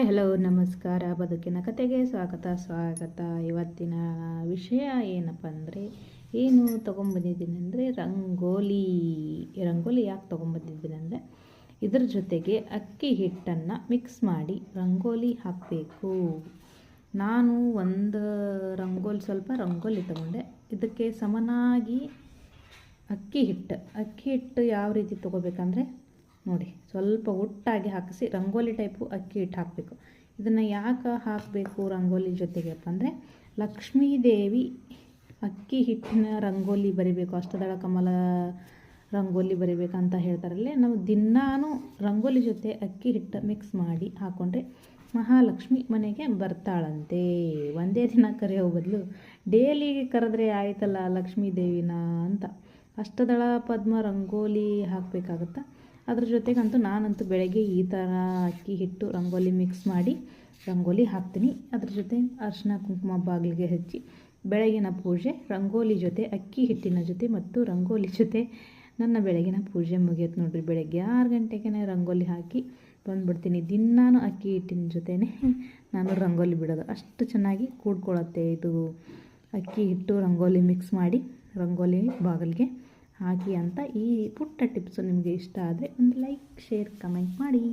Hi hello, ನಮಸ್ಕಾರ. ಬದುಕಿನ ಕತೆಗೆ ಸ್ವಾಗತ. ಸ್ವಾಗತ. ಇವತ್ತಿನ ವಿಷಯ ಏನಪ್ಪ ಅಂದರೆ, ಏನು ತೊಗೊಂಬಂದಿದ್ದೀನಿ ಅಂದರೆ ರಂಗೋಲಿ ರಂಗೋಲಿ ಯಾಕೆ ತೊಗೊಂಬಂದಿದ್ದೀನಿ ಅಂದರೆ ಇದ್ರ ಜೊತೆಗೆ ಅಕ್ಕಿ ಹಿಟ್ಟನ್ನು ಮಿಕ್ಸ್ ಮಾಡಿ ರಂಗೋಲಿ ಹಾಕಬೇಕು. ನಾನು ಒಂದು ರಂಗೋಲಿ, ಸ್ವಲ್ಪ ರಂಗೋಲಿ ತಗೊಂಡೆ. ಇದಕ್ಕೆ ಸಮನಾಗಿ ಅಕ್ಕಿ ಹಿಟ್ಟು. ಅಕ್ಕಿ ಹಿಟ್ಟು ಯಾವ ರೀತಿ ತೊಗೋಬೇಕಂದ್ರೆ ನೋಡಿ, ಸ್ವಲ್ಪ ಒಟ್ಟಾಗಿ ಹಾಕಿಸಿ, ರಂಗೋಲಿ ಟೈಪು ಅಕ್ಕಿ ಹಿಟ್ಟು ಹಾಕಬೇಕು. ಇದನ್ನು ಯಾಕೆ ಹಾಕಬೇಕು ರಂಗೋಲಿ ಜೊತೆಗೆಪ್ಪ ಅಂದರೆ ಲಕ್ಷ್ಮೀದೇವಿ ಅಕ್ಕಿ ಹಿಟ್ಟಿನ ರಂಗೋಲಿ ಬರಿಬೇಕು, ಅಷ್ಟದಳ ಕಮಲ ರಂಗೋಲಿ ಬರಿಬೇಕಂತ ಹೇಳ್ತಾರಲ್ಲೇ, ನಾವು ದಿನಾನು ರಂಗೋಲಿ ಜೊತೆ ಅಕ್ಕಿ ಹಿಟ್ಟು ಮಿಕ್ಸ್ ಮಾಡಿ ಹಾಕ್ಕೊಂಡ್ರೆ ಮಹಾಲಕ್ಷ್ಮಿ ಮನೆಗೆ ಬರ್ತಾಳಂತೆ. ಒಂದೇ ದಿನ ಕರೆಯೋ ಬದಲು, ಡೇಲಿ ಕರೆದ್ರೆ ಆಯ್ತಲ್ಲ ಲಕ್ಷ್ಮೀ ದೇವಿನ ಅಂತ. ಅಷ್ಟದಳ ಪದ್ಮ ರಂಗೋಲಿ ಹಾಕಬೇಕಾಗತ್ತಾ ಅದ್ರ ಜೊತೆಗಂತೂ ನಾನಂತೂ ಬೆಳಗ್ಗೆ ಈ ಥರ ಅಕ್ಕಿ ಹಿಟ್ಟು ರಂಗೋಲಿ ಮಿಕ್ಸ್ ಮಾಡಿ ರಂಗೋಲಿ ಹಾಕ್ತೀನಿ. ಅದ್ರ ಜೊತೆ ಅರಿಶಿನ ಕುಂಕುಮ ಬಾಗಿಲಿಗೆ ಹಚ್ಚಿ ಬೆಳಗಿನ ಪೂಜೆ, ರಂಗೋಲಿ ಜೊತೆ, ಅಕ್ಕಿ ಹಿಟ್ಟಿನ ಜೊತೆ ಮತ್ತು ರಂಗೋಲಿ ಜೊತೆ ನನ್ನ ಬೆಳಗಿನ ಪೂಜೆ ಮುಗಿಯುತ್ತೆ ನೋಡಿರಿ. ಬೆಳಗ್ಗೆ ಆರು ಗಂಟೆಗೆ ರಂಗೋಲಿ ಹಾಕಿ ಬಂದುಬಿಡ್ತೀನಿ. ದಿನಾನು ಅಕ್ಕಿ ಹಿಟ್ಟಿನ ಜೊತೆನೇ ನಾನು ರಂಗೋಲಿ ಬಿಡೋದು. ಅಷ್ಟು ಚೆನ್ನಾಗಿ ಕೂಡ್ಕೊಳ್ಳುತ್ತೆ ಇದು ಅಕ್ಕಿ ಹಿಟ್ಟು ರಂಗೋಲಿ ಮಿಕ್ಸ್ ಮಾಡಿ ರಂಗೋಲಿ ಬಾಗಿಲಿಗೆ. ಹಾಕಿ ಅಂತ ಈ ಪುಟ್ಟ ಟಿಪ್ಸು ನಿಮಗೆ ಇಷ್ಟ ಆದರೆ ಒಂದು ಲೈಕ್ ಶೇರ್ ಕಮೆಂಟ್ ಮಾಡಿ.